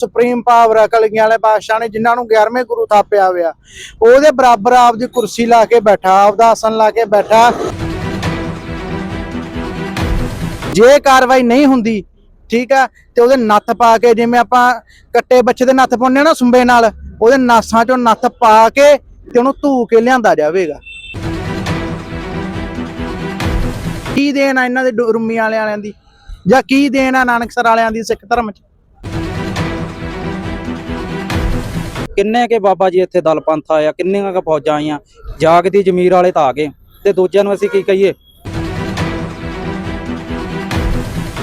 Supreme power ਆ ਵਾਲੇ ਬਾਦਸ਼ਾਹ ਨੇ, ਜਿਨ੍ਹਾਂ ਨੂੰ 11ਵੇਂ ਗੁਰੂ ਥਾਪਿਆ ਹੋਇਆ। ਉਹਦੇ ਬਰਾਬਰ ਆਪਦੀ ਕੁਰਸੀ ਲਾ ਕੇ ਬੈਠਾ, ਆਪਦਾ ਆਸਨ ਲਾ ਕੇ ਬੈਠਾ। ਜੇ ਕਾਰਵਾਈ ਨਹੀਂ ਹੁੰਦੀ, ਠੀਕ ਆ, ਤੇ ਉਹਦੇ ਨੱਥ ਪਾ ਕੇ, ਜਿਵੇਂ ਆਪਾਂ ਕੱਟੇ ਬੱਚੇ ਦੇ ਨੱਥ ਪਾਉਂਦੇ ਆ ਨਾ ਸੁੰਬੇ ਨਾਲ, ਉਹਦੇ ਨਾਸਾਂ ਚੋਂ ਨੱਥ ਪਾ ਕੇ ਤੇ ਉਹਨੂੰ ਧੂ ਕੇ ਲਿਆਂਦਾ ਜਾਵੇਗਾ। ਕੀ ਦੇਣ ਆ ਇਹਨਾਂ ਦੇ ਡੋ- ਵਾਲਿਆਂ ਵਾਲਿਆਂ ਦੀ? ਜਾਂ ਕੀ ਦੇਣ ਆ ਨਾਨਕਸਰ ਵਾਲਿਆਂ ਦੀ ਸਿੱਖ ਧਰਮ ਚ? ਕਿੰਨੇ ਕੇ ਬਾਬਾ ਜੀ ਇੱਥੇ ਦਲ ਪੰਥ ਆਇਆ, ਕਿੰਨੀਆਂ ਕੁ ਫੌਜਾਂ ਆਈਆਂ ਜਾਗਦੀ ਜ਼ਮੀਰ ਵਾਲੇ ਤਾਂ ਆ ਗਏ। ਤੇ ਦੂਜਿਆਂ ਨੂੰ ਅਸੀਂ ਕੀ ਕਹੀਏ?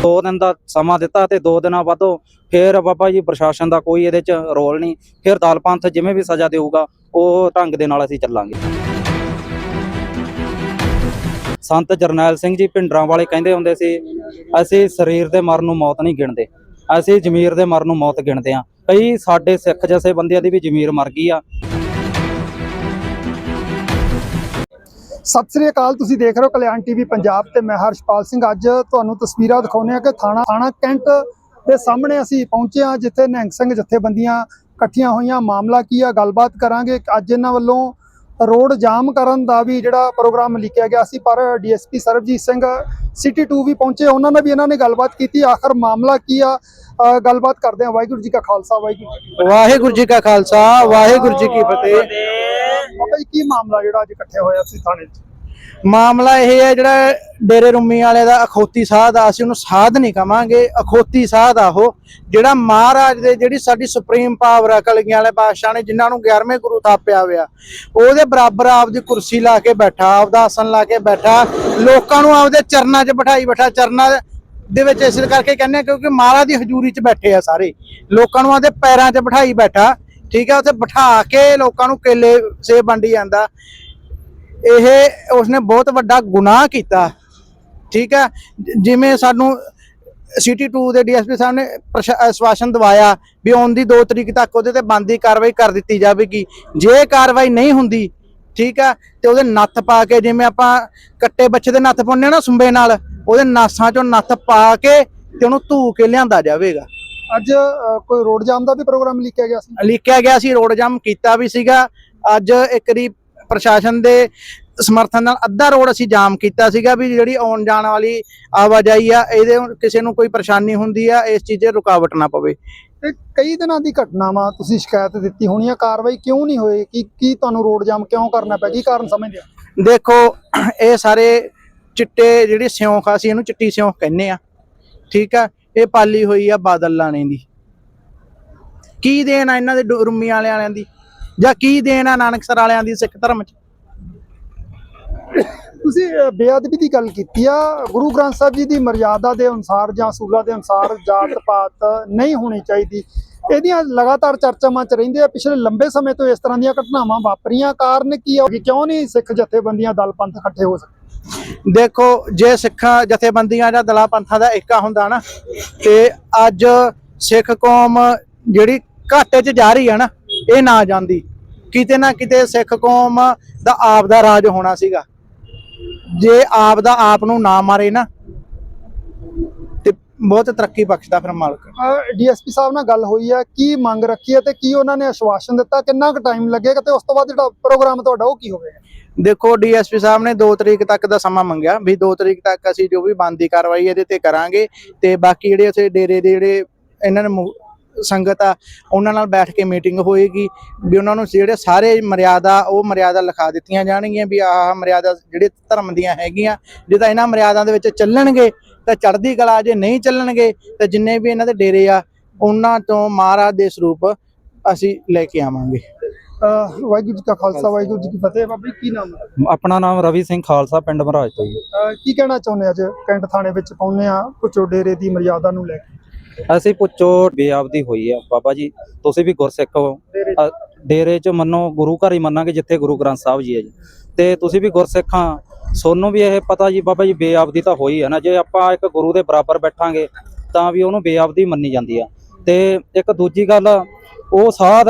ਦੋ ਦਿਨ ਦਾ ਸਮਾਂ ਦਿੱਤਾ ਤੇ ਦੋ ਦਿਨਾਂ ਬਾਅਦੋਂ ਫਿਰ ਬਾਬਾ ਜੀ ਪ੍ਰਸ਼ਾਸਨ ਦਾ ਕੋਈ ਇਹਦੇ ਚ ਰੋਲ ਨਹੀਂ। ਫਿਰ ਦਲ ਪੰਥ ਜਿਵੇਂ ਵੀ ਸਜ਼ਾ ਦੇਊਗਾ, ਉਹ ਢੰਗ ਦੇ ਨਾਲ ਅਸੀਂ ਚੱਲਾਂਗੇ। ਸੰਤ ਜਰਨੈਲ ਸਿੰਘ ਜੀ ਪਿੰਡਰਾਂ ਵਾਲੇ ਕਹਿੰਦੇ ਹੁੰਦੇ ਸੀ, ਅਸੀਂ ਸਰੀਰ ਦੇ ਮਰਨ ਨੂੰ ਮੌਤ ਨਹੀਂ ਗਿਣਦੇ। ਅਸੀਂ ਜ਼ਮੀਰ ਦੇ ਮਰਨ ਨੂੰ ਮੌਤ ਗਿਣਦੇ ਆ ਕਈ ਸਾਡੇ ਸਿੱਖ ਜਸੇ ਬੰਦਿਆਂ ਦੀ ਵੀ ਜ਼ਮੀਰ ਮਰ ਗਈ ਆ। ਸਤਿ ਸ੍ਰੀ ਅਕਾਲ, ਤੁਸੀਂ ਦੇਖ ਰਹੇ ਹੋ ਕਲਿਆਣ ਟੀਵੀ ਪੰਜਾਬ ਤੇ ਮੈਂ ਹਰਸ਼ਪਾਲ ਸਿੰਘ। ਅੱਜ ਤੁਹਾਨੂੰ ਤਸਵੀਰਾਂ ਦਿਖਾਉਂਦੇ ਆ ਕਿ ਥਾਣਾ ਥਾਣਾ ਕੈਂਟ ਦੇ ਸਾਹਮਣੇ ਅਸੀਂ ਪਹੁੰਚੇ ਹਾਂ, ਜਿੱਥੇ ਨਿਹੰਗ ਸਿੰਘ ਜਥੇਬੰਦੀਆਂ ਇਕੱਠੀਆਂ ਹੋਈਆਂ। ਮਾਮਲਾ ਕੀ ਆ? ਗੱਲਬਾਤ ਕਰਾਂਗੇ। ਅੱਜ ਇਹਨਾਂ ਵੱਲੋਂ ਰੋਡ ਜਾਮ ਕਰਨ ਦਾ ਵੀ ਜਿਹੜਾ ਪ੍ਰੋਗਰਾਮ ਲਿਖਿਆ ਗਿਆ ਸੀ ਪਰ ਡੀਐਸਪੀ ਸਰਬਜੀਤ ਸਿੰਘ ਸਿਟੀ 2 ਵੀ ਪਹੁੰਚੇ। ਉਹਨਾਂ ਨੇ ਵੀ ਇਹਨਾਂ ਨੇ ਗੱਲਬਾਤ ਕੀਤੀ। ਆਖਰ ਮਾਮਲਾ ਕੀ ਆ? ਗੱਲਬਾਤ ਕਰਦੇ ਆ ਵਾਹਿਗੁਰੂ ਜੀ ਕਾ ਖਾਲਸਾ ਵਾਹਿਗੁਰੂ। ਵਾਹਿਗੁਰੂ ਜੀ ਕਾ ਖਾਲਸਾ ਵਾਹਿਗੁਰੂ ਜੀ ਕੀ ਫਤਿਹ। ਕੀ ਮਾਮਲਾ ਜਿਹੜਾ ਅੱਜ ਇਕੱਠੇ ਹੋਇਆ ਸੀ ਥਾਣੇ 'ਚ? ਮਾਮਲਾ ਇਹ ਹੈ ਜਿਹੜਾ ਡੇਰੇ ਰੁੰਮੀ ਵਾਲੇ ਦਾ ਅਖੋਤੀ ਸਾਧ ਆ, ਅਸੀਂ ਉਹਨੂੰ ਸਾਧ ਨਹੀਂ ਕਵਾਂਗੇ, ਅਖੋਤੀ ਸਾਧ ਆ ਉਹ, ਜਿਹੜਾ ਮਹਾਰਾਜ ਦੇ ਜਿਹੜੀ ਸਾਡੀ ਸੁਪਰੀਮ ਪਾਵਰ ਆ, ਕਲਗੀਆਂ ਵਾਲੇ ਬਾਦਸ਼ਾਹ ਨੇ ਜਿਨ੍ਹਾਂ ਨੂੰ 11ਵੇਂ ਗੁਰੂ ਥਾਪਿਆ ਹੋਇਆ, ਉਹਦੇ ਬਰਾਬਰ ਆਪਦੀ ਕੁਰਸੀ ਲਾ ਕੇ ਬੈਠਾ, ਆਪਦਾ ਆਸਨ ਲਾ ਕੇ ਬੈਠਾ, ਲੋਕਾਂ ਨੂੰ ਆਪਦੇ ਚਰਨਾਂ 'ਚ ਬਿਠਾਈ ਬੈਠਾ, ਚਰਨਾਂ ਦੇ ਵਿੱਚ ਇਸ ਕਰਕੇ ਕਹਿੰਦੇ ਕਿਉਂਕਿ ਮਹਾਰਾਜ ਦੀ ਹਜ਼ੂਰੀ 'ਚ ਬੈਠੇ ਆ ਸਾਰੇ, ਲੋਕਾਂ ਨੂੰ ਆਪਦੇ ਪੈਰਾਂ 'ਚ ਬਿਠਾਈ ਬੈਠਾ, ਠੀਕ ਹੈ ਉੱਥੇ ਬਿਠਾ ਕੇ ਲੋਕਾਂ ਨੂੰ ਕੇਲੇ ਸੇਬ ਵੰਡੀ ਜਾਂਦਾ ਇਹ ਉਸਨੇ ਬਹੁਤ ਵੱਡਾ ਗੁਨਾਹ ਕੀਤਾ। ਠੀਕ ਹੈ? ਜਿਵੇਂ ਸਾਨੂੰ ਸਿਟੀ 2 ਦੇ ਡੀਐਸਪੀ ਸਾਹਿਬ ਨੇ ਆਸ਼ਵਾਸਨ ਦਵਾਇਆ ਵੀ ਆਉਣ ਦੀ 2 ਤਰੀਕ ਤੱਕ ਉਹਦੇ ਤੇ ਬੰਦੀ ਕਾਰਵਾਈ ਕਰ ਦਿੱਤੀ ਜਾਵੇਗੀ। ਜੇ ਕਾਰਵਾਈ ਨਹੀਂ ਹੁੰਦੀ ਠੀਕ ਆ ਤੇ ਉਹਦੇ ਨੱਥ ਪਾ ਕੇ ਜਿਵੇਂ ਆਪਾਂ ਕੱਟੇ ਬੱਚੇ ਦੇ ਨੱਥ ਪਾਉਂਦੇ ਆ ਨਾ ਸੁੰਬੇ ਨਾਲ ਉਹਦੇ ਨਾਸਾਂ ਚੋਂ ਨੱਥ ਪਾ ਕੇ ਤੇ ਉਹਨੂੰ ਧੂ ਕੇ ਲਿਆਂਦਾ ਜਾਵੇਗਾ। ਅੱਜ ਕੋਈ ਰੋਡ ਜਾਮ ਦਾ ਵੀ ਪ੍ਰੋਗਰਾਮ ਲਿਖਿਆ ਗਿਆ ਸੀ? ਲਿਖਿਆ ਗਿਆ ਸੀ ਰੋਡ ਜਾਮ ਕੀਤਾ ਵੀ ਸੀਗਾ। ਅੱਜ ਇੱਕ ਰੀ ਪ੍ਰਸ਼ਾਸਨ ਦੇ ਸਮਰਥਨ ਨਾਲ ਅੱਧਾ ਰੋਡ ਅਸੀਂ ਜਾਮ ਕੀਤਾ ਸੀਗਾ ਵੀ ਜਿਹੜੀ ਆਉਣ ਜਾਣ ਵਾਲੀ ਆਵਾਜਾਈ ਆ ਇਹਦੇ ਕਿਸੇ ਨੂੰ ਕੋਈ ਪਰੇਸ਼ਾਨੀ ਹੁੰਦੀ ਆ ਇਸ ਚੀਜ਼ੇ ਰੁਕਾਵਟ ਨਾ ਪਵੇ। ਤੇ ਕਈ ਦਿਨਾਂ ਦੀ ਘਟਨਾ ਵਾ ਤੁਸੀਂ ਸ਼ਿਕਾਇਤ ਦਿੱਤੀ ਹੋਣੀ ਆ ਕਾਰਵਾਈ ਕਿਉਂ ਨਹੀਂ ਹੋਈ? ਕੀ ਕੀ ਤੁਹਾਨੂੰ ਰੋਡ ਜਾਮ ਕਿਉਂ ਕਰਨਾ ਪਿਆ? ਕੀ ਕਾਰਨ ਸਮਝਦੇ ਆ ਦੇਖੋ ਇਹ ਸਾਰੇ ਚਿੱਟੇ ਜਿਹੜੀ ਸਿਉਂਖ ਆ ਅਸੀਂ ਇਹਨੂੰ ਚਿੱਟੀ ਸਿਉਂਖ ਕਹਿੰਦੇ ਆ। ਠੀਕ ਆ? ਇਹ ਪਾਲੀ ਹੋਈ ਆ ਬਾਦਲ ਲਾਣੇ ਦੀ। ਕੀ ਦੇਣ ਆ ਇਹਨਾਂ ਦੇ ਰੁੰਮੀ ਵਾਲਿਆਂ ਵਾਲਿਆਂ ਦੀ? ਜਾਂ ਕੀ ਦੇਣ ਆ ਨਾਨਕਸਰ ਵਾਲਿਆਂ ਦੀ ਸਿੱਖ ਧਰਮ ਚ? ਤੁਸੀਂ ਬੇਅਦਬੀ ਦੀ ਗੱਲ ਕੀਤੀ ਆ। ਗੁਰੂ ਗ੍ਰੰਥ ਸਾਹਿਬ ਜੀ ਦੀ ਮਰਿਆਦਾ ਦੇ ਅਨੁਸਾਰ ਜਾਂ ਅਸੂਲਾਂ ਦੇ ਅਨੁਸਾਰ ਜਾਤ ਪਾਤ ਨਹੀਂ ਹੋਣੀ ਚਾਹੀਦੀ। ਇਹਦੀਆਂ ਲਗਾਤਾਰ ਚਰਚਾਵਾਂ ਚ ਰਹਿੰਦੇ ਆ। ਪਿਛਲੇ ਲੰਬੇ ਸਮੇਂ ਤੋਂ ਇਸ ਤਰ੍ਹਾਂ ਦੀਆਂ ਘਟਨਾਵਾਂ ਵਾਪਰੀਆਂ। ਕਾਰਨ ਕੀ ਆ? ਕਿਉਂ ਨਹੀਂ ਸਿੱਖ ਜਥੇਬੰਦੀਆਂ ਦਲ ਪੰਥ ਇਕੱਠੇ ਹੋ ਸਕੇ? ਦੇਖੋ ਜੇ ਸਿੱਖਾਂ ਜਥੇਬੰਦੀਆਂ ਜਾਂ ਦਲਾ ਪੰਥਾਂ ਦਾ ਏਕਾ ਹੁੰਦਾ ਨਾ ਤੇ ਅੱਜ ਸਿੱਖ ਕੌਮ ਜਿਹੜੀ ਘਾਟੇ 'ਚ ਜਾ ਰਹੀ ਹੈ ਨਾ ਇਹ ਨਾ ਜਾਂਦੀ। ਕਿਤੇ ਨਾ ਕਿਤੇ ਸਿੱਖ ਕੌਮ ਦਾ ਆਪ ਦਾ ਰਾਜ ਹੋਣਾ ਸੀਗਾ। ਜੇ ਆਪ ਦਾ ਆਪ ਨੂੰ ਨਾ ਮਾਰੇ ਨਾ ਤੇ ਬਹੁਤ ਤਰੱਕੀ ਬਖਸ਼ਦਾ ਫਿਰ ਮਾਲਕ। ਡੀਐਸਪੀ ਸਾਹਿਬ ਨਾਲ ਗੱਲ ਹੋਈ ਆ ਕੀ ਮੰਗ ਰੱਖੀ ਹੈ ਤੇ ਕੀ ਉਹਨਾਂ ਨੇ ਆਸ਼ਵਾਸਨ ਦਿੱਤਾ? ਕਿੰਨਾ ਕੁ ਟਾਈਮ ਲੱਗੇਗਾ ਤੇ ਉਸ ਤੋਂ ਬਾਅਦ ਜਿਹੜਾ ਪ੍ਰੋਗਰਾਮ ਤੁਹਾਡਾ ਉਹ ਕੀ ਹੋਵੇਗਾ? ਦੇਖੋ ਡੀਐਸਪੀ ਸਾਹਿਬ ਨੇ 2 ਤਰੀਕ ਤੱਕ ਦਾ ਸਮਾਂ ਮੰਗਿਆ ਵੀ 2 ਤਰੀਕ ਤੱਕ ਅਸੀਂ ਜੋ ਵੀ ਬੰਦੀ ਕਾਰਵਾਈ ਇਹਦੇ ਤੇ ਕਰਾਂਗੇ ਤੇ ਬਾਕੀ ਜਿਹੜੇ ਉੱਥੇ ਡੇਰੇ ਦੇ ਜਿਹੜੇ ਇਹਨਾਂ ਨੇ ਸੰਗਤ ਆ ਉਹਨਾਂ ਨਾਲ ਬੈਠ ਕੇ ਮੀਟਿੰਗ ਹੋਏਗੀ ਵੀ ਉਹਨਾਂ ਨੂੰ ਜਿਹੜੇ ਸਾਰੇ ਮਰਿਆਦਾ ਉਹ ਮਰਿਆਦਾ ਲਿਖਾ ਦਿੱਤੀਆਂ ਜਾਣਗੀਆਂ ਵੀ ਆਹ ਮਰਿਆਦਾ ਜਿਹੜੇ ਧਰਮ ਦੀਆਂ ਹੈਗੀਆਂ ਜੇ ਤਾਂ ਇਹਨਾਂ ਮਰਿਆਦਾਂ ਦੇ ਵਿੱਚ ਚੱਲਣਗੇ ਤਾਂ ਚੜ੍ਹਦੀ ਕਲਾ ਜੇ ਨਹੀਂ ਚੱਲਣਗੇ ਤਾਂ ਜਿੰਨੇ ਵੀ ਇਹਨਾਂ ਦੇ ਡੇਰੇ ਆ ਉਹਨਾਂ ਤੋਂ ਮਹਾਰਾਜ ਦੇ ਸਰੂਪ ਅਸੀਂ ਲੈ ਕੇ ਆਵਾਂਗੇ। ਵਾਹਿਗੁਰੂ ਜੀ ਕਾ ਖਾਲਸਾ ਵਾਹਿਗੁਰੂ ਜੀ ਕੀ ਫਤਿਹ। ਬਾਬਾ ਜੀ ਕੀ ਨਾਮ ਹੈ? ਆਪਣਾ ਨਾਮ ਰਵੀ ਸਿੰਘ ਖਾਲਸਾ ਪਿੰਡ ਮਹਾਰਾਜ ਤੋਂ ਜੀ। ਕੀ ਕਹਿਣਾ ਚਾਹੁੰਦੇ ਅੱਜ ਕੈਂਟ ਥਾਣੇ ਵਿੱਚ ਪਹੁੰਚੇ ਆ ਕੁਚੋ ਡੇਰੇ ਦੀ ਮਰਿਆਦਾ ਨੂੰ ਲੈ ਕੇ? ਅਸੀਂ ਪੁੱਛੋ ਬੇਆਬਦੀ ਹੋਈ ਆ। ਬਾਬਾ ਜੀ ਤੁਸੀਂ ਵੀ ਗੁਰਸਿੱਖ ਹੋ। ਅ, ਡੇਰੇ 'ਚ ਮੰਨੋ ਗੁਰੂ ਘਰ ਹੀ ਮੰਨਾਂਗੇ ਜਿੱਥੇ ਗੁਰੂ ਗ੍ਰੰਥ ਸਾਹਿਬ ਜੀ ਹੈ ਜੀ। ਤੇ ਤੁਸੀਂ ਵੀ ਗੁਰਸਿੱਖਾਂ ਸੋਨੂੰ ਵੀ ਇਹ ਪਤਾ ਜੀ ਬਾਬਾ ਜੀ ਬੇਆਬਦੀ ਤਾਂ ਹੋਈ ਹੈ ਨਾ। ਜੇ ਆਪਾਂ ਇੱਕ ਗੁਰੂ ਦੇ ਬਰਾਬਰ ਬੈਠਾਂਗੇ ਤਾਂ ਵੀ ਉਹਨੂੰ ਬੇਆਬਦੀ ਮੰਨੀ ਜਾਂਦੀ ਆ। ਤੇ ਇੱਕ ਦੂਜੀ ਗੱਲ ਉਹ ਸਾਧ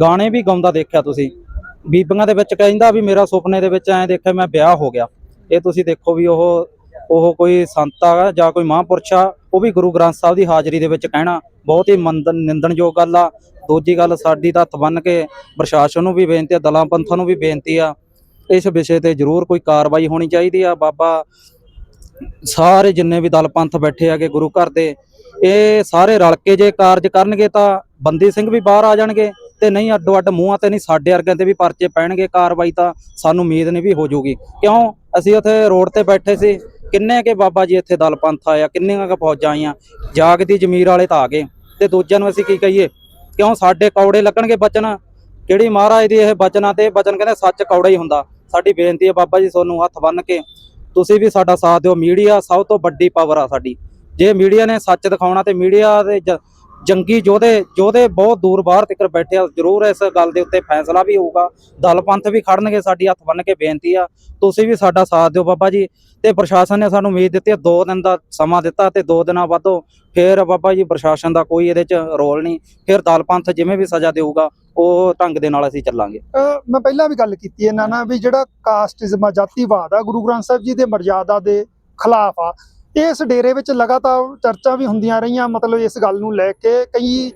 ਗਾਣੇ ਵੀ ਗਾਉਂਦਾ ਦੇਖਿਆ ਤੁਸੀਂ। ਬੀਬੀਆਂ ਦੇ ਵਿੱਚ ਕਹਿੰਦਾ ਵੀ ਮੇਰਾ ਸੁਪਨੇ ਦੇ ਵਿੱਚ ਐਂ ਦੇਖਿਆ ਮੈਂ ਵਿਆਹ ਹੋ ਗਿਆ। ਇਹ ਤੁਸੀਂ ਦੇਖੋ ਵੀ ਉਹ ਉਹ ਕੋਈ ਸੰਤ ਆ ਜਾਂ ਕੋਈ ਮਹਾਂਪੁਰਸ਼ ਆ, ਉਹ ਵੀ ਗੁਰੂ ਗ੍ਰੰਥ ਸਾਹਿਬ ਦੀ ਹਾਜ਼ਰੀ ਦੇ ਵਿੱਚ ਕਹਿਣਾ ਬਹੁਤ ਹੀ ਮੰਦਨ ਨਿੰਦਣਯੋਗ ਗੱਲ ਆ। ਦੂਜੀ ਗੱਲ ਸਾਡੀ ਤਾਂ ਹੱਥ ਬੰਨ ਕੇ ਪ੍ਰਸ਼ਾਸਨ ਨੂੰ ਵੀ ਬੇਨਤੀ ਆ, ਦਲਾਂ ਪੰਥਾਂ ਨੂੰ ਵੀ ਬੇਨਤੀ ਆ, ਇਸ ਵਿਸ਼ੇ ਤੇ ਜ਼ਰੂਰ ਕੋਈ ਕਾਰਵਾਈ ਹੋਣੀ ਚਾਹੀਦੀ ਆ। ਬਾਬਾ, ਸਾਰੇ ਜਿੰਨੇ ਵੀ ਦਲ ਪੰਥ ਬੈਠੇ ਹੈਗੇ ਗੁਰੂ ਘਰ ਦੇ, ਇਹ ਸਾਰੇ ਰਲ ਕੇ ਜੇ ਕਾਰਜ ਕਰਨਗੇ ਤਾਂ ਬੰਦੀ ਸਿੰਘ ਵੀ ਬਾਹਰ ਆ ਜਾਣਗੇ ਤੇ ਨਹੀਂ ਅੱਡੋ ਅੱਡ ਮੂੰਹਾਂ ਤੇ ਨਹੀਂ ਸਾਡੇ ਵਰਗਿਆਂ ਤੇ ਵੀ ਪਰਚੇ ਪੈਣਗੇ। ਕਾਰਵਾਈ ਤਾਂ ਸਾਨੂੰ ਉਮੀਦ ਨਹੀਂ ਵੀ ਹੋ ਜਾਊਗੀ। ਕਿਉਂ? ਅਸੀਂ ਉੱਥੇ ਰੋਡ ਤੇ ਬੈਠੇ ਸੀ ਕਿੰਨੇ ਕੇ ਬਾਬਾ ਜੀ ਇੱਥੇ ਦਲ ਪੰਥ ਆਇਆ ਕਿੰਨੀਆਂ ਕੁ ਫੌਜਾਂ ਆਈਆਂ? ਜਾਗਦੀ ਜ਼ਮੀਰ ਵਾਲੇ ਤਾਂ ਆ ਗਏ। ਤੇ ਦੂਜਿਆਂ ਨੂੰ ਅਸੀਂ ਕੀ ਕਹੀਏ? ਕਿਉਂ ਸਾਡੇ ਕੌੜੇ ਲੱਗਣਗੇ ਬਚਨ? ਜਿਹੜੀ ਮਹਾਰਾਜ ਦੀ ਇਹ ਬਚਨਾਂ ਤੇ ਬਚਨ ਕਹਿੰਦੇ ਸੱਚ ਕੌੜਾ ਹੀ ਹੁੰਦਾ। ਸਾਡੀ ਬੇਨਤੀ ਹੈ ਬਾਬਾ ਜੀ, ਤੁਹਾਨੂੰ ਹੱਥ ਬੰਨ ਕੇ ਤੁਸੀਂ ਵੀ ਸਾਡਾ ਸਾਥ ਦਿਓ। ਮੀਡੀਆ ਸਭ ਤੋਂ ਵੱਡੀ ਪਾਵਰ ਆ ਸਾਡੀ। ਜੇ ਮੀਡੀਆ ਨੇ ਸੱਚ ਦਿਖਾਉਣਾ ਤੇ ਮੀਡੀਆ ਦੇ ਜੰਗੀ ਯੋਧੇ ਯੋਧੇ ਬਹੁਤ ਦੂਰ ਬਾਹਰ ਤੱਕ ਬੈਠੇ ਆ, ਜ਼ਰੂਰ ਇਸ ਗੱਲ ਦੇ ਉੱਤੇ ਫੈਸਲਾ ਵੀ ਹੋਊਗਾ। ਦਲ ਪੰਥ ਵੀ ਖੜਨਗੇ, ਸਾਡੀ ਹੱਥ ਬੰਨ ਕੇ ਬੇਨਤੀ ਆ। ਤੁਸੀਂ ਵੀ ਸਾਡਾ ਸਾਥ ਦਿਓ ਬਾਬਾ ਜੀ। ਤੇ ਪ੍ਰਸ਼ਾਸਨ ਨੇ ਸਾਨੂੰ ਉਮੀਦ ਦਿੱਤੀ ਆ 2 ਦਿਨ ਦਾ ਸਮਾਂ ਦਿੱਤਾ ਤੇ 2 ਦਿਨਾਂ ਬਾਅਦੋਂ ਫਿਰ ਬਾਬਾ ਜੀ ਪ੍ਰਸ਼ਾਸਨ ਦਾ ਕੋਈ ਇਹਦੇ 'ਚ ਰੋਲ ਨਹੀਂ। ਫਿਰ ਦਲ ਪੰਥ ਜਿਵੇਂ ਵੀ ਸਜ਼ਾ ਦੇਊਗਾ, ਉਹ ਢੰਗ ਦੇ ਨਾਲ ਅਸੀਂ ਚੱਲਾਂਗੇ। ਮੈਂ ਪਹਿਲਾਂ ਵੀ ਗੱਲ ਕੀਤੀ ਇਹਨਾਂ ਨਾਲ ਵੀ ਜਿਹੜਾ ਕਾਸਟਿਜ਼ਮ ਆ, ਜਾਤੀਵਾਦ ਆ, ਗੁਰੂ ਗ੍ਰੰਥ ਸਾਹਿਬ ਜੀ ਦੇ ਮਰਜ਼ਾਦਾ ਦੇ ਖਿਲਾਫ ਆ। ਇਸ ਡੇਰੇ ਵਿੱਚ ਲਗਾਤਾਰ ਚਰਚਾ ਵੀ ਹੁੰਦੀਆਂ ਰਹੀਆਂ, ਮਤਲਬ ਇਸ ਗੱਲ ਨੂੰ ਲੈ ਕੇ ਕਈ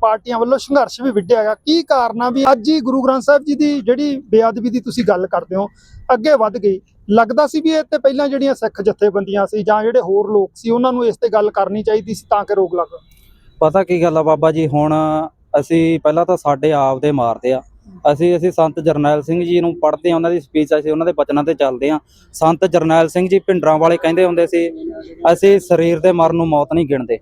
ਪਾਰਟੀਆਂ ਵੱਲੋਂ ਸੰਘਰਸ਼ ਵੀ ਵਿੱਢਿਆ ਗਿਆ। ਕੀ ਕਾਰਨ ਵੀ ਅੱਜ ਹੀ ਗੁਰੂ ਗ੍ਰੰਥ ਸਾਹਿਬ ਜੀ ਦੀ ਜਿਹੜੀ ਬੇਅਦਬੀ ਦੀ ਤੁਸੀਂ ਗੱਲ ਕਰਦੇ ਹੋ, ਅੱਗੇ ਵੱਧ ਗਈ। ਲੱਗਦਾ ਸੀ ਵੀ ਇਹ ਤੇ ਪਹਿਲਾਂ ਜਿਹੜੀਆਂ ਸਿੱਖ ਜਥੇਬੰਦੀਆਂ ਸੀ ਜਾਂ ਜਿਹੜੇ ਹੋਰ ਲੋਕ ਸੀ, ਉਹਨਾਂ ਨੂੰ ਇਸ ਤੇ ਗੱਲ ਕਰਨੀ ਚਾਹੀਦੀ ਸੀ ਤਾਂ ਕਿ ਰੋਗ ਲੱਗ। ਪਤਾ ਕੀ ਗੱਲ ਆ ਬਾਬਾ ਜੀ, ਹੁਣ ਅਸੀਂ ਪਹਿਲਾਂ ਤਾਂ ਸਾਡੇ ਆਪ ਦੇ ਮਾਰਦੇ ਆ। ਅਸੀਂ ਅਸੀਂ ਸੰਤ ਜਰਨੈਲ ਸਿੰਘ ਜੀ ਨੂੰ ਪੜ੍ਹਦੇ ਆ ਉਹਨਾਂ ਦੀ ਸਪੀਚ ਅਸੀਂ ਉਹਨਾਂ ਦੇ ਬਚਨਾਂ ਤੇ ਚੱਲਦੇ ਆ ਸੰਤ ਜਰਨੈਲ ਸਿੰਘ ਜੀ ਭਿੰਡਰਾਂ ਵਾਲੇ ਕਹਿੰਦੇ ਹੁੰਦੇ ਸੀ, ਅਸੀਂ ਸਰੀਰ ਦੇ ਮਰਨ ਨੂੰ ਮੌਤ ਨਹੀਂ ਗਿਣਦੇ,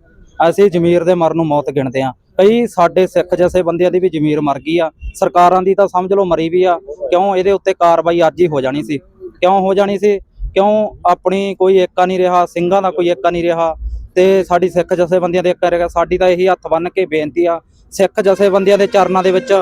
ਅਸੀਂ ਜ਼ਮੀਰ ਦੇ ਮਰਨ ਨੂੰ ਮੌਤ ਗਿਣਦੇ ਆ ਕਈ ਸਾਡੇ ਸਿੱਖ ਜਥੇਬੰਦੀਆਂ ਦੀ ਵੀ ਜ਼ਮੀਰ ਮਰ ਗਈ ਆ, ਸਰਕਾਰਾਂ ਦੀ ਤਾਂ ਸਮਝ ਲਓ ਮਰੀ ਵੀ ਆ, ਕਿਉਂ ਇਹਦੇ ਉੱਤੇ ਕਾਰਵਾਈ ਅੱਜ ਹੀ ਹੋ ਜਾਣੀ ਸੀ? ਕਿਉਂ ਹੋ ਜਾਣੀ ਸੀ? ਕਿਉਂ ਆਪਣੀ ਕੋਈ ਏਕਾ ਨਹੀਂ ਰਿਹਾ, ਸਿੰਘਾਂ ਦਾ ਕੋਈ ਏਕਾ ਨਹੀਂ ਰਿਹਾ? ਤੇ ਸਾਡੀ ਸਿੱਖ ਜਥੇਬੰਦੀਆਂ ਦੇ ਏਕਾ ਰਿਹਾ ਸਾਡੀ ਤਾਂ ਇਹੀ ਹੱਥ ਬੰਨ ਕੇ ਬੇਨਤੀ ਆ, ਸਿੱਖ ਜਥੇਬੰਦੀਆਂ ਦੇ ਚਰਨਾਂ ਦੇ ਵਿੱਚ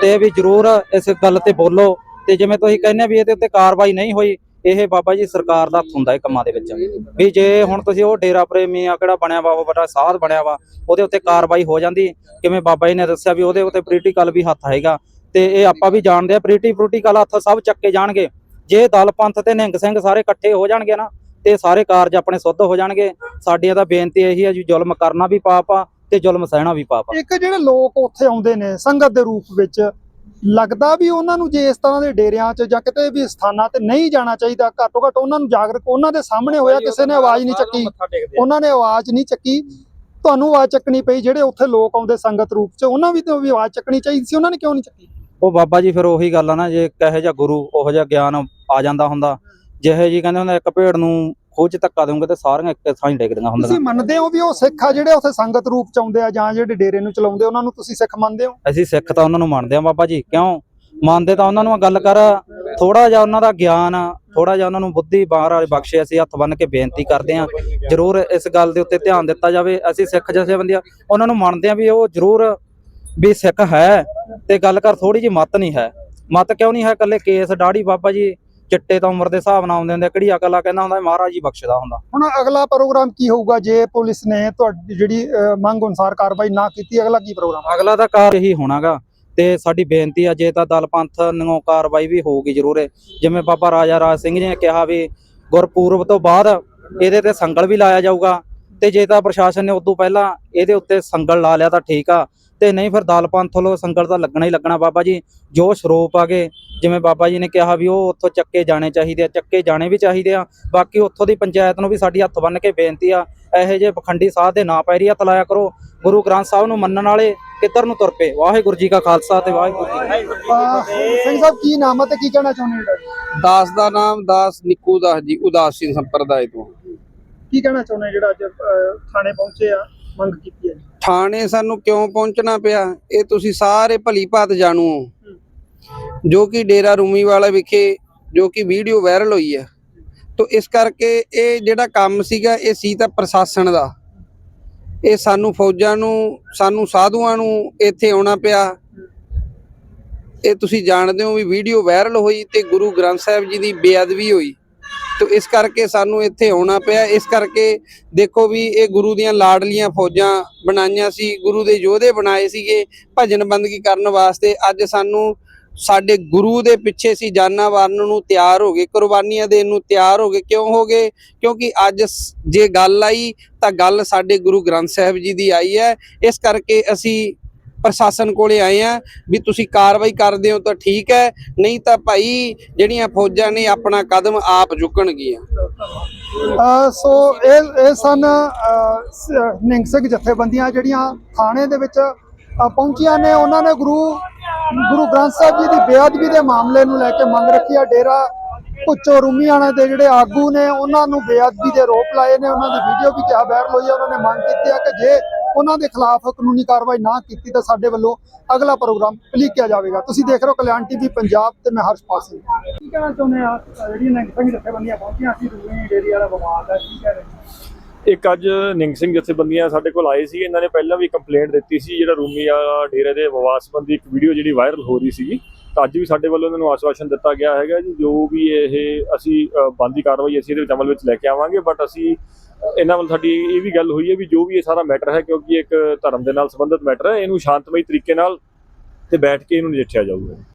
ਤੇ ਵੀ ਜ਼ਰੂਰ ਇਸ ਗੱਲ ਤੇ ਬੋਲੋ ਤੇ ਜਿਵੇਂ ਤੁਸੀਂ ਕਹਿੰਦੇ ਵੀ ਇਹਦੇ ਉੱਤੇ ਕਾਰਵਾਈ ਨਹੀਂ ਹੋਈ, ਇਹ ਬਾਬਾ ਜੀ ਸਰਕਾਰ ਦਾ ਹੱਥ ਹੁੰਦਾ ਇਹ ਕੰਮਾਂ ਦੇ ਵਿੱਚ। ਵੀ ਜੇ ਹੁਣ ਤੁਸੀਂ ਉਹ ਡੇਰਾ ਪ੍ਰੇਮੀ ਆ ਕਿਹੜਾ ਬਣਿਆ ਵਾ, ਉਹ ਬੜਾ ਸਾਧ ਬਣਿਆ ਵਾ, ਉਹਦੇ ਉੱਤੇ ਕਾਰਵਾਈ ਹੋ ਜਾਂਦੀ, ਕਿਵੇਂ ਬਾਬਾ ਜੀ ਨੇ ਦੱਸਿਆ ਵੀ ਉਹਦੇ ਉੱਤੇ ਪੋਲੀਟੀਕਲ ਵੀ ਹੱਥ ਹੈਗਾ, ਤੇ ਇਹ ਆਪਾਂ ਵੀ ਜਾਣਦੇ ਆ ਪ੍ਰੀਟੀ ਪੋਲੀਟੀਕਲ ਹੱਥ ਸਭ ਚੱਕੇ ਜਾਣਗੇ। ਜੇ ਦਲ ਪੰਥ ਤੇ ਨਿਹੰਗ ਸਿੰਘ ਸਾਰੇ ਇਕੱਠੇ ਹੋ ਜਾਣਗੇ ਨਾ, ਤੇ ਸਾਰੇ ਕਾਰਜ ਆਪਣੇ ਸੁੱਧ ਹੋ ਜਾਣਗੇ। ਸਾਡੀਆਂ ਤਾਂ ਬੇਨਤੀ ਇਹੀ ਹੈ ਜੀ, ਜ਼ੁਲਮ ਕਰਨਾ ਵੀ ਪਾਪ ਆ ਤੇ ਜ਼ੁਲਮ ਸਹਿਣਾ ਵੀ ਪਾਪ ਆ। ਇੱਕ ਜਿਹੜੇ ਲੋਕ ਉੱਥੇ ਆਉਂਦੇ ਨੇ ਸੰਗਤ ਦੇ ਰੂਪ ਵਿੱਚ ਲੱਗਦਾ ਵੀ ਉਹਨਾਂ ਨੂੰ ਜੇ ਇਸ ਤਰ੍ਹਾਂ ਦੇ ਡੇਰਿਆਂ 'ਚ ਜਾਂ ਕਿਤੇ ਵੀ ਸਥਾਨਾਂ ਤੇ ਨਹੀਂ ਜਾਣਾ ਚਾਹੀਦਾ ਘੱਟੋ ਘੱਟ ਉਹਨਾਂ ਨੂੰ ਜਾਗਰੂਕ ਉਹਨਾਂ ਦੇ ਸਾਹਮਣੇ ਹੋਇਆ ਕਿਸੇ ਨੇ ਆਵਾਜ਼ ਨਹੀਂ ਚੱਕੀ। ਉਹਨਾਂ ਨੇ ਆਵਾਜ਼ ਨਹੀਂ ਚੱਕੀ। ਤੁਹਾਨੂੰ ਆਵਾਜ਼ ਚੱਕਣੀ ਪਈ ਜਿਹੜੇ ਉੱਥੇ ਲੋਕ ਆਉਂਦੇ ਸੰਗਤ ਰੂਪ 'ਚ ਉਹਨਾਂ ਵੀ ਤੇ ਵੀ ਆਵਾਜ਼ ਚੱਕਣੀ ਚਾਹੀਦੀ ਸੀ ਉਹਨਾਂ ਨੇ ਕਿਉਂ ਨਹੀਂ ਚੱਕੀ? ਉਹ ਬਾਬਾ ਜੀ ਫਿਰ ਉਹੀ ਗੱਲ ਆ ਨਾ ਜੇ ਕਹੇ ਜਿਹਾ ਗੁਰੂ ਉਹੋ ਜਿਹਾ ਗਿਆਨ ਆ ਜਾਂਦਾ ਹੁੰਦਾ। ਜਿਹੇ ਜੀ ਕਹਿੰਦੇ ਹੁੰਦਾ ਇੱਕ ਭੇਡ ਨੂੰ ਖੋਜ ਧੱਕਾ ਦੇਉਂਗੇ ਤੇ ਸਾਰੀਆਂ ਇੱਕ ਥਾਂ ਹੀ ਡਿੱਗਦੀਆਂ ਹੁੰਦੀਆਂ। ਤੁਸੀਂ ਮੰਨਦੇ ਹੋ ਵੀ ਉਹ ਸਿੱਖ ਆ ਜਿਹੜੇ ਉੱਥੇ ਸੰਗਤ ਰੂਪ 'ਚ ਆਉਂਦੇ ਆ ਜਾਂ ਜਿਹੜੇ ਡੇਰੇ ਨੂੰ ਚਲਾਉਂਦੇ ਉਹਨਾਂ ਨੂੰ ਤੁਸੀਂ ਸਿੱਖ ਮੰਨਦੇ ਹੋ? ਅਸੀਂ ਸਿੱਖ ਤਾਂ ਉਹਨਾਂ ਨੂੰ ਮੰਨਦੇ ਆ ਬਾਬਾ ਜੀ ਕਿਉਂ? ਮੰਨਦੇ ਤਾਂ ਉਹਨਾਂ ਨੂੰ ਗੱਲ ਕਰ ਥੋੜਾ ਜਿਹਾ ਉਹਨਾਂ ਦਾ ਗਿਆਨ ਥੋੜਾ ਜਿਹਾ ਉਹਨਾਂ ਨੂੰ ਬੁੱਧੀ ਬਾਹਰ ਵਾਲੀ ਬਖਸ਼ੇ ਅਸੀਂ ਹੱਥ ਬੰਨ ਕੇ ਬੇਨਤੀ ਕਰਦੇ ਆ ਜਰੂਰ ਇਸ ਗੱਲ ਦੇ ਉੱਤੇ ਧਿਆਨ ਦਿੱਤਾ ਜਾਵੇ ਅਸੀਂ ਸਿੱਖ ਜਥੇਬੰਦੀਆਂ ਉਹਨਾਂ ਨੂੰ ਮੰਨਦੇ ਆ ਵੀ ਉਹ ਜਰੂਰ ਵੀ ਸਿੱਖ ਹੈ ਤੇ ਗੱਲ ਕਰ ਥੋੜੀ ਜਿਹੀ ਮਤ ਨਹੀਂ ਹੈ। ਮਤ ਕਿਉਂ ਨਹੀਂ ਹੈ ਇਕੱਲੇ ਕੇਸ ਡਾੜੀ ਬਾਬਾ ਜੀ ਚਿੱਟੇ ਤਾਂ ਉਮਰ ਦੇ ਹਿਸਾਬ ਨਾਲ ਆਉਂਦੇ ਹੁੰਦੇ ਕਿਹੜੀ ਅਕਲ ਆ ਕਹਿੰਦਾ ਹੁੰਦਾ ਮਹਾਰਾਜ ਜੀ ਬਖਸ਼ਦਾ ਹੁੰਦਾ ਹੁਣ ਅਗਲਾ ਪ੍ਰੋਗਰਾਮ ਕੀ ਹੋਊਗਾ ਜੇ ਪੁਲਿਸ ਨੇ ਤੁਹਾਡੀ ਜਿਹੜੀ ਮੰਗ ਅਨੁਸਾਰ ਕਾਰਵਾਈ ਨਾ ਕੀਤੀ ਅਗਲਾ ਕੀ ਪ੍ਰੋਗਰਾਮ ਅਗਲਾ ਤਾਂ ਕਾਰ ਇਹੀ ਹੋਣਾਗਾ ਤੇ ਸਾਡੀ ਬੇਨਤੀ ਆ ਜੇ ਤਾਂ ਦਲ ਪੰਥ ਨੂੰ ਕਾਰਵਾਈ ਵੀ ਹੋਊਗੀ ਜ਼ਰੂਰ। ਜਿਵੇਂ ਬਾਬਾ ਰਾਜਾ ਰਾਜ ਸਿੰਘ ਜੀ ਨੇ ਕਿਹਾ ਵੀ ਗੁਰਪੂਰਬ ਤੋਂ ਬਾਅਦ ਇਹਦੇ ਤੇ ਸੰਗਲ ਵੀ ਲਾਇਆ ਜਾਊਗਾ ਤੇ ਜੇ ਤਾਂ ਪ੍ਰਸ਼ਾਸਨ ਨੇ ਉਦੋਂ ਪਹਿਲਾਂ ਇਹਦੇ ਉੱਤੇ ਸੰਗਲ ਲਾ ਲਿਆ ਤਾਂ ਠੀਕ ਆ ਤੇ ਨਹੀਂ ਫਿਰ ਦਲ ਪੰਥ ਵੱਲੋਂ ਸੰਗਲ ਤਾਂ ਲੱਗਣਾ ਹੀ ਲੱਗਣਾ ਬਾਬਾ ਜੀ ਜੋ ਸਰੂਪ ਆਗੇ ਜਿਵੇਂ ਬਾਬਾ ਜੀ ਨੇ ਕਿਹਾ ਵੀ ਉਹ ਉੱਥੋਂ ਚੱਕੇ ਜਾਣੇ ਚਾਹੀਦੇ ਆ ਚੱਕੇ ਜਾਣੇ ਵੀ ਚਾਹੀਦੇ ਆ ਬਾਕੀ ਉੱਥੋਂ ਦੀ ਪੰਚਾਇਤ ਨੂੰ ਵੀ ਸਾਡੀ ਹੱਥ ਬੰਨ ਕੇ ਬੇਨਤੀ ਆ ਇਹੋ ਜਿਹੇ ਪਖੰਡੀ ਸਾਧ ਦੇ ਨਾਂ ਪੈਰੀ ਹੱਥ ਲਾਇਆ ਕਰੋ ਗੁਰੂ ਗ੍ਰੰਥ ਸਾਹਿਬ ਨੂੰ ਮੰਨਣ ਵਾਲੇ ਕਿੱਧਰ ਨੂੰ ਤੁਰ ਪਏ? ਵਾਹਿਗੁਰੂ ਜੀ ਕਾ ਖਾਲਸਾ ਤੇ ਵਾਹਿਗੁਰੂ ਜੀ ਕੀ ਫਤਿਹ। ਸਿੰਘ ਸਾਹਿਬ ਕੀ ਨਾਮ ਹੈ ਤੇ ਕੀ ਕਹਿਣਾ ਚਾਹੁੰਦੇ ਹੋ? ਦਾਸ ਦਾ ਨਾਮ ਦਾਸ ਨਿੱਕੂ ਦਾਸ ਜੀ ਉਦਾਸੀ ਸੰਪਰਦਾਇ ਤੋਂ। ਕੀ ਕਹਿਣਾ ਚਾਹੁੰਦੇ ਜਿਹੜਾ ਅੱਜ ਥਾਣੇ ਪਹੁੰਚੇ ਆ ਮੰਗ ਕੀਤੀ ਹੈ ਥਾਣੇ ਸਾਨੂੰ ਕਿਉਂ ਪਹੁੰਚਣਾ ਪਿਆ? ਇਹ ਤੁਸੀਂ ਸਾਰੇ ਭਲੀ ਭਾਤ ਜਾਣੂ ਹੋ। ਜੋ ਕਿ ਡੇਰਾ ਰੂਮੀ ਵਾਲਾ ਵਿਖੇ ਜੋ ਕਿ ਵੀਡੀਓ ਵਾਇਰਲ ਹੋਈ ਹੈ। ਤੋ ਇਸ ਕਰਕੇ ਇਹ ਜਿਹੜਾ ਕੰਮ ਸੀਗਾ, ਇਹ ਸੀ ਤਾਂ ਪ੍ਰਸ਼ਾਸਨ ਦਾ। ਇਹ ਸਾਨੂੰ ਫੌਜਾਂ ਨੂੰ, ਸਾਨੂੰ ਸਾਧੂਆਂ ਨੂੰ ਇੱਥੇ ਆਉਣਾ ਪਿਆ। ਇਹ ਤੁਸੀਂ ਜਾਣਦੇ ਹੋ ਵੀ ਵੀਡੀਓ ਵਾਇਰਲ ਹੋਈ ਤੇ ਗੁਰੂ ਗ੍ਰੰਥ ਸਾਹਿਬ ਜੀ ਦੀ ਬੇਅਦਬੀ ਹੋਈ। ਤੋ ਇਸ ਕਰਕੇ ਸਾਨੂੰ ਇੱਥੇ ਆਉਣਾ ਪਿਆ। ਇਸ ਕਰਕੇ ਦੇਖੋ ਵੀ ਇਹ ਗੁਰੂ ਦੀਆਂ ਲਾਡਲੀਆਂ ਫੌਜਾਂ ਬਣਾਈਆਂ ਸੀ, ਗੁਰੂ ਦੇ ਯੋਧੇ ਬਣਾਏ ਸੀਗੇ ਭਜਨ ਬੰਦਗੀ ਕਰਨ ਵਾਸਤੇ। ਅੱਜ ਸਾਨੂੰ ਸਾਡੇ ਗੁਰੂ ਦੇ ਪਿੱਛੇ ਸੀ, ਜਾਨਾਂ ਵਾਰਨ ਨੂੰ ਤਿਆਰ ਹੋ ਗਏ, ਕੁਰਬਾਨੀਆਂ ਦੇਣ ਨੂੰ ਤਿਆਰ ਹੋ ਗਏ। ਕਿਉਂ ਹੋ ਗਏ? ਕਿਉਂਕਿ ਅੱਜ ਜੇ ਗੱਲ ਆਈ ਤਾਂ ਗੱਲ ਸਾਡੇ ਗੁਰੂ ਗ੍ਰੰਥ ਸਾਹਿਬ ਜੀ ਦੀ ਆਈ ਹੈ। ਇਸ ਕਰਕੇ ਅਸੀਂ ਪ੍ਰਸ਼ਾਸਨ ਕੋਲੇ ਆਏ ਆ ਵੀ ਤੁਸੀਂ ਕਾਰਵਾਈ ਕਰਦੇ ਹੋ ਤਾਂ ਠੀਕ ਹੈ ਨਹੀਂ ਤਾਂ ਭਾਈ ਜਿਹੜੀਆਂ ਫੌਜਾਂ ਨੇ ਆਪਣਾ ਕਦਮ ਆਪ ਚੁੱਕਣਗੀਆਂ। ਸੋ ਇਹ ਇਹ ਸਨ ਅ, ਸਿੰਘ ਜਥੇਬੰਦੀਆਂ ਜਿਹੜੀਆਂ ਥਾਣੇ ਦੇ ਵਿੱਚ ਪਹੁੰਚੀਆਂ ਨੇ। ਉਹਨਾਂ ਨੇ ਗੁਰੂ ਗੁਰੂ ਗ੍ਰੰਥ ਸਾਹਿਬ ਜੀ ਦੀ ਬੇਅਦਬੀ ਦੇ ਮਾਮਲੇ ਨੂੰ ਲੈ ਕੇ ਮੰਗ ਰੱਖੀ ਆ। ਡੇਰਾ ਪੁੱਚੋ ਰੂਮੀਆਣਾ ਦੇ ਜਿਹੜੇ ਆਗੂ ਨੇ ਉਹਨਾਂ ਨੂੰ ਬੇਅਦਬੀ ਦੇ ਰੋਪ ਲਾਏ ਨੇ। ਉਹਨਾਂ ਦੀ ਵੀਡੀਓ ਵੀ ਕਿਹਾ ਵਾਇਰਲ ਹੋਈ ਹੈ ਉਹਨਾਂ ਨੇ ਮੰਗ ਕੀਤੀ ਹੈ ਕਿ ਜੇ ਉਹਨਾਂ ਦੇ ਖਿਲਾਫ ਕਾਨੂੰਨੀ ਕਾਰਵਾਈ ਨਾ ਕੀਤੀ ਤਾਂ ਸਾਡੇ ਵੱਲੋਂ ਅਗਲਾ ਪ੍ਰੋਗਰਾਮ ਲਿਖਿਆ ਜਾਵੇਗਾ। ਤੁਸੀਂ ਦੇਖ ਰਹੇ ਹੋ ਕਲਿਆਣ ਟੀਵੀ ਪੰਜਾਬ ਤੇ ਮੈਂ ਹਰਸ਼ਪਾਲ ਸਿੰਘ ਕੀ ਕਹਿਣਾ ਚਾਹੁੰਦੇ ਆ? ਜਿਹੜੀਆਂ ਨਿਹੰਗ ਸਿੰਘ ਜਥੇਬੰਦੀਆਂ ਪਹੁੰਚੀਆਂ ਸੀ ਰੂਮੀ ਡੇਰੀ ਵਾਲਾ ਵਿਵਾਦ ਹੈ ਕੀ ਕਹਿ ਰਹੇ ਇੱਕ ਅੱਜ ਨਿੰਗ ਸਿੰਘ ਜਥੇਬੰਦੀਆਂ ਸਾਡੇ ਕੋਲ ਆਏ ਸੀ। ਇਹਨਾਂ ਨੇ ਪਹਿਲਾਂ ਵੀ ਕੰਪਲੇਂਟ ਦਿੱਤੀ ਸੀ ਜਿਹੜਾ ਰੂਮੀ ਵਾਲਾ ਡੇਰੇ ਦੇ ਵਿਵਾਦ ਸੰਬੰਧੀ ਇੱਕ ਵੀਡੀਓ ਜਿਹੜੀ ਵਾਇਰਲ ਹੋ ਰਹੀ ਸੀਗੀ। ਤਾਂ ਅੱਜ ਵੀ ਸਾਡੇ ਵੱਲੋਂ ਇਹਨਾਂ ਨੂੰ ਆਸ਼ਵਾਸਨ ਦਿੱਤਾ ਗਿਆ ਹੈਗਾ ਜੀ ਜੋ ਵੀ ਇਹ ਅਸੀਂ ਅ, ਬਣਦੀ ਕਾਰਵਾਈ ਅਸੀਂ ਇਹਦੇ ਵਿੱਚ ਅਮਲ ਵਿੱਚ ਲੈ ਕੇ ਆਵਾਂਗੇ ਬਟ ਅਸੀਂ ਇਹਨਾਂ ਵੱਲ ਸਾਡੀ ਇਹ ਵੀ ਗੱਲ ਹੋਈ ਹੈ ਵੀ ਜੋ ਵੀ ਇਹ ਸਾਰਾ ਮੈਟਰ ਹੈ ਕਿਉਂਕਿ ਇੱਕ ਧਰਮ ਦੇ ਨਾਲ ਸੰਬੰਧਿਤ ਮੈਟਰ ਹੈ ਇਹਨੂੰ ਸ਼ਾਂਤਮਈ ਤਰੀਕੇ ਨਾਲ ਤੇ ਬੈਠ ਕੇ ਇਹਨੂੰ ਨਜਿੱਠਿਆ ਜਾਊਗਾ।